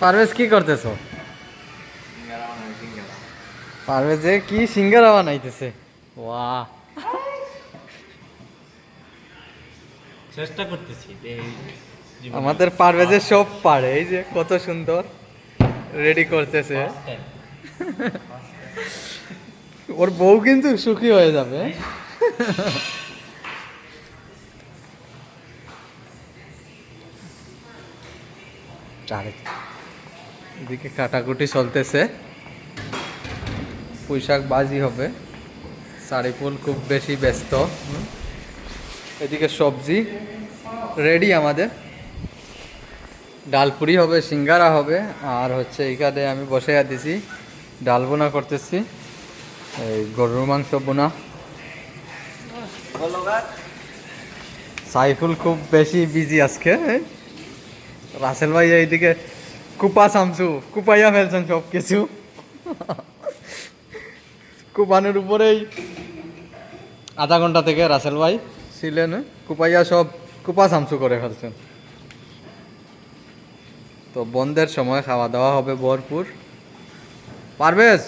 পারভেজ কি করতেছো? পারভেজে কি সিঙ্গারা বানাইতেছে? ওয়াহ। চেষ্টা করতেছি আমাদের পারভেজে সব পারে এই যে কত সুন্দর রেডি করতেছে। ওর বউ কিন্তু সুখী হয়ে যাবে। চারে- এদিকে কাটাকুটি চলতেছে। পুঁইশাক বাজি হবে। সারিফুল খুব বেশি ব্যস্ত। এদিকে সবজি রেডি আমাদের। ডালপুরি হবে, সিঙ্গারা হবে, আর হচ্ছে এইখানে আমি বসে দিছি ডাল বোনা করতেছি। এই গরুর মাংস বোনা। সাইফুল খুব বেশি বিজি আজকে। রাসেল ভাই এইদিকে কুপা সামসু কুপাইয়া ফেলছেন সব কিছু। কুপানের উপরেই আধা ঘণ্টা থেকে রাসেল ভাই ছিলেন কুপাইয়া সব কুপা সামসু করে ফেলছেন তো বন্ধের সময় খাওয়া দাওয়া হবে ভরপুর। পারভেজ!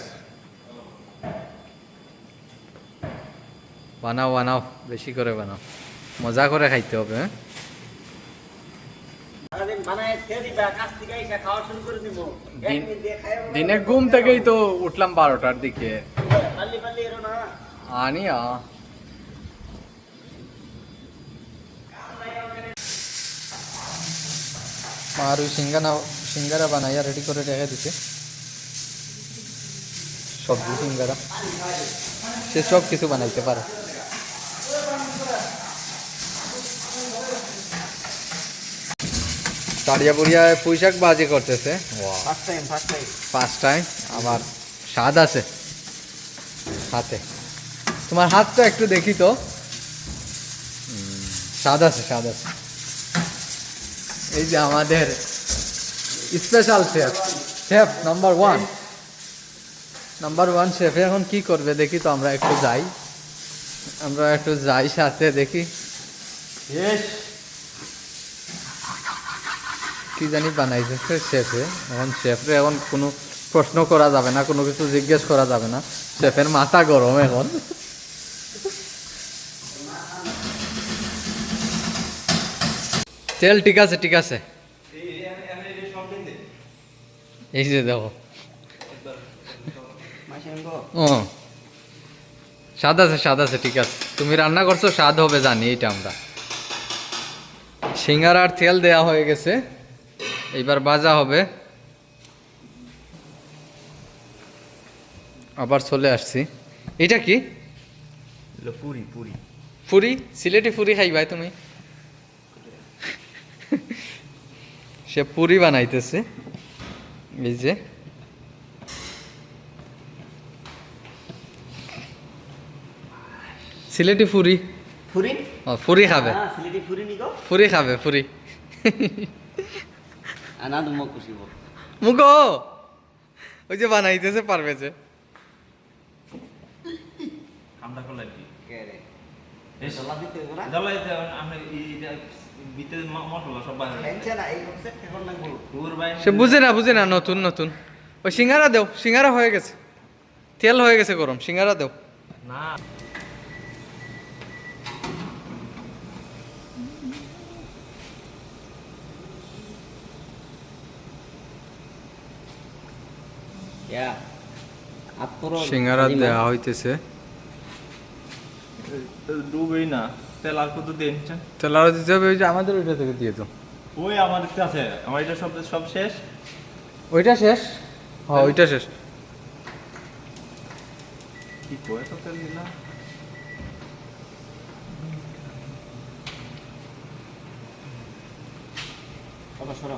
বানাও বানাও, বেশি করে বানাও। মজা করে খাইতে হবে হ্যাঁ? দিনে ঘুম থেকেই তো উঠলাম বারোটার দিকে। পাল্লি পাল্লি এরো না। আনি আ আর ওই সিঙ্গানা সিঙ্গারা বানাইয়া রেডি করে রেখে দিছে। সবজি সিঙ্গারা। সে সব কিছু বানাইতে পারে। তাড়িয়া বুড়িয়া পুঁইশাক বাজি করতেছে। ওয়া ফার্স্ট টাইম আবার স্বাদ আছে। হাতে। তোমার হাত তো একটু দেখি তো। স্বাদ আছে স্বাদ আছে। এই যে আমাদের special chef chef number one number one chef এখন কি করবে দেখি তো আমরা একটু যাই। আমরা একটু যাই সাথে দেখি। কি জানি বানাইছে শেফে এখন শেফরে এখন কোনো প্রশ্ন করা যাবে না, কোনো কিছু জিজ্ঞেস করা যাবে না। শেফের মাথা গরম এখন। তেল ঠিক আছে ঠিক আছে। এই যে দেখো। স্বাদ আছে স্বাদ আছে, ঠিক আছে। তুমি রান্না করছ, স্বাদ হবে জানি এটা আমরা। সিঙ্গারার তেল দেয়া হয়ে গেছে। এইবার বাজা হবে। আবার চলে আসছি। এটা কি? পুরি পুরি। পুরি? সিলেটি ফুরি খাইবাই তুমি। সে পুরি বানাইতেছে। এই যে। সিলেটি ফুরি ফুরি ও, ফুরি খাবে। সিলেটি ফুরি নিকো ফুরি খাবে ফুরি আনা তুমি কুছিব ওই যে বানাইতেছে পারবে যে। আমরা কি সে বুঝে না বুঝে না নতুন নতুন। ওই সিঙ্গারা দেও সিঙ্গারা হয়ে গেছে। তেল হয়ে গেছে গরম সিঙ্গারা দেও। না। সিঙ্গারা দেওয়া হইতেছে। ডুবেই না তেল আর কত দিন তেল আরও দিতে হবে ওই যে আমাদের ওইটা থেকে দিয়ে দাও। ওই আমার আছে আমার এটা সব সব শেষ। ওইটা শেষ? হ্যাঁ ওইটা শেষ। কি কয় তো তেল দিলা বাবা সরো।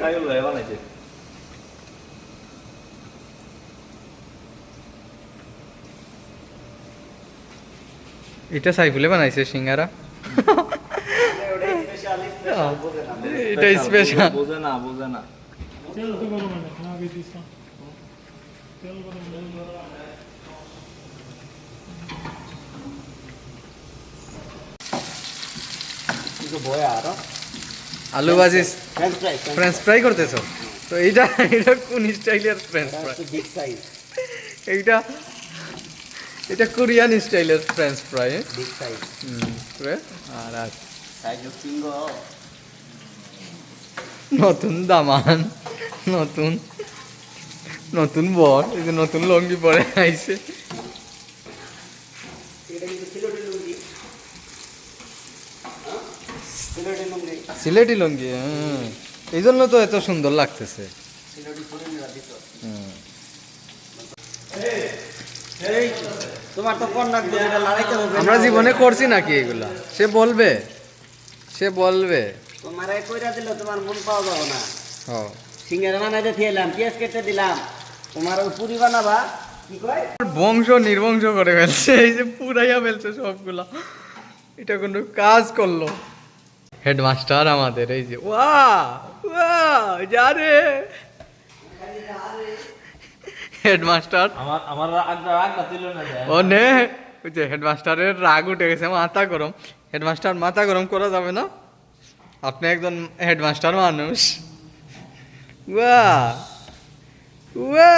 সাইল ভাই বানাইছে এটা সাইফুলে বানাইছে সিঙ্গারা। এটা স্পেশাল বোঝে না বোঝে না তেল তো আলু ভাজি ফ্রেঞ্চ ফ্রাই করতেছো? তো এইটা এটা কোন স্টাইলের ফ্রেঞ্চ ফ্রাই এইটা এটা কোরিয়ান স্টাইলের ফ্রেঞ্চ ফ্রাই আর আর নতুন দামান নতুন নতুন বর এই যে নতুন লঙ্গি পরে আইছে এটা কিন্তু সিলেটি লুঙ্গি হ্যাঁ? সিলেটি লুঙ্গি সিলেটি লুঙ্গি। এই জন্য তো এত সুন্দর লাগতেছে। আমরা জীবনে করছি নাকি এগুলা? সে বলবে। সে বলবে। তোমার কইরা দিলে তোমার মন পাওয়া যাবে না। হ। সিঙ্গারা বানাইতে দিলাম পেঁয়াজ কেটে দিলাম। তোমার ওই পুরি বানাবা কি কয়? বংশ নির্বংশ করে ফেলছে এই যে পুরাইয়া ফেলছে সবগুলা। এটা কোনো কাজ করল। হেডমাস্টার আমাদের এই যে ওয়া ওয়া যা রে। হেডমাস্টার আমার আমার না ও নে হেডমাস্টারের রাগ উঠে গেছে মাথা গরম। হেডমাস্টার মাথা গরম করা যাবে না? আপনি একজন হেডমাস্টার মানুষ। ওয়া ওয়া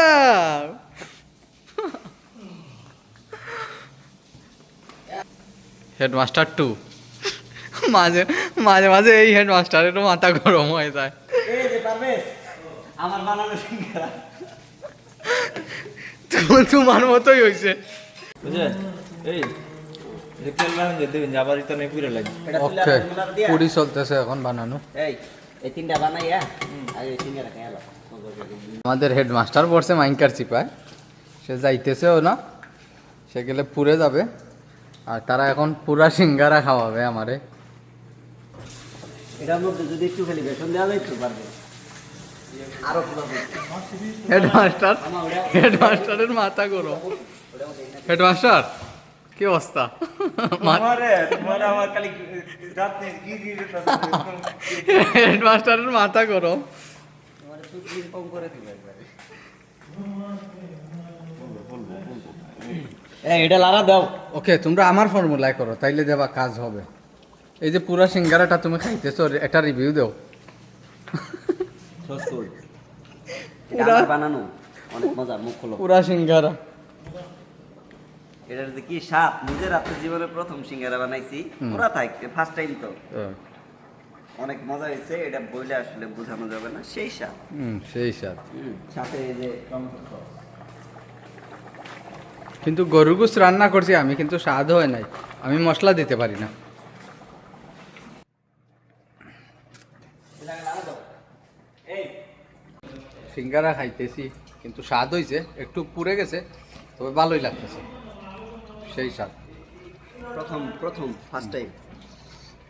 হেডমাস্টার টু মাঝে মাঝে মাঝে এই হেডমাস্টারেরও মাথা গরম হয়ে যায়। এই যে পারবেশ আমার বানানো সিঙ্গারা। তোমার মতোই হয়েছে। বুঝলে? এই পুরে চলতেছে এখন বানানো। এই এই তিনটা বানাইয়া আর এই সিঙ্গারা খাই আলো আমাদের হেডমাস্টার পড়ছে মাইনকার চিপায়। সে যাইতেছেও না। সে গেলে পুরে যাবে। আর তারা এখন পুরা সিঙ্গারা খাওয়াবে আমারে। এটার মধ্যে যদি একটু খালি বেসন দেওয়া যায় তো পারবে আরও হেডমাস্টার হেডমাস্টারের মাথা গরম। হেডমাস্টার কি অবস্থা? হেডমাস্টারের মাথা করে এটা লারা দাও। ওকে তোমরা আমার ফর্মুলায় করো তাইলে দেবা কাজ হবে। এই যে পুরা সিঙ্গারাটা তুমি খাইতেছো একটা রিভিউ দাও। বানানো অনেক মজা মুখ খোলো। পুরা সিঙ্গারা। এটার যে কি স্বাদ নিজের হাতে জীবনে প্রথম সিঙ্গারা বানাইছি। পুরা থাক ফার্স্ট টাইম তো। অনেক মজা হয়েছে এটা বইলে আসলে বোঝানো যাবে না সেই স্বাদ। হুম সেই স্বাদ। সাথে এই যে কিন্তু গরুর গোস রান্না করছি আমি কিন্তু স্বাদ হয় নাই। আমি মশলা দিতে পারি না এটাকে লারা দাও এই সিঙ্গারা খাইতেছি কিন্তু স্বাদ হয়েছে একটু পুড়ে গেছে তবে ভালোই লাগতেছে। সেই স্বাদ। প্রথম প্রথম first time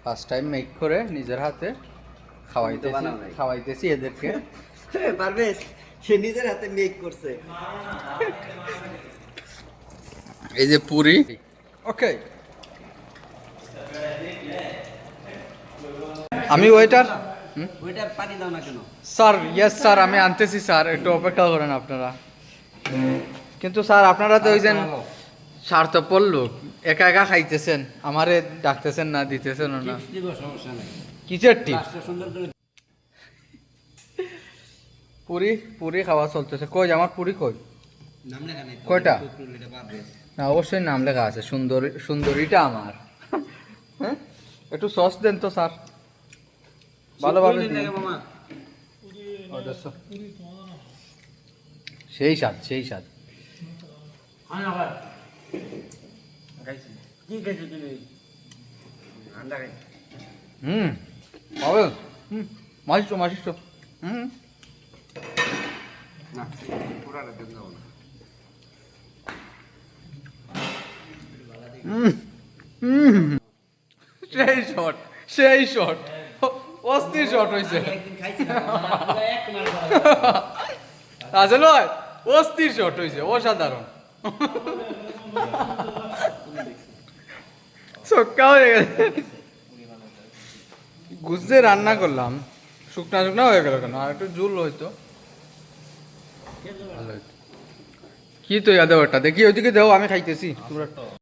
first time make করে নিজের হাতে খাওয়াইতেছি নাই। খাওয়াইতেছি এদেরকে। পারবেশ সে নিজের হাতে মেক করছে। এই যে পুরি। ওকে আমি ওয়েটার ওইটার পানি দাও না কেন? স্যার ইয়েস স্যার আমি আনতেছি স্যার। একটু অপেক্ষা করেন আপনারা। কিন্তু স্যার আপনারা তো ওই যে স্বার্থপর লোক। একা একা খাইতেছেন। আমারে ডাকতেছেন না দিতেছেন না। সমস্যা নাই। কিসের টিপ লাস্টে সুন্দর করে পুরি পুরি খাওয়া চলতেছে। কই আমার পুরি কই? নাম লেখা নেই তো। কয়টা? না অবশ্যই নাম লেখা আছে। সুন্দরী সুন্দরীটা আমার। হ্যাঁ একটু সস দেন তো স্যার। ভালোভাবে অজস্র। সেই স্বাদ সেই স্বাদ। হুম হবে হুম মাসিস মাসিস হুম। না পুরাটা দেন না। হুম হুম। সেই শট সেই শট অস্থির শট হয়েছে। আসলে অস্থির শট হয়েছে অসাধারণ। চক্কা হয়ে গেছে গুজে রান্না করলাম শুকনা শুকনা হয়ে গেল কেন? আর একটু জুল ভালো হইতো। কি তো ইয়াদে ওটা দেখি ওইদিকে দেও আমি খাইতেছি।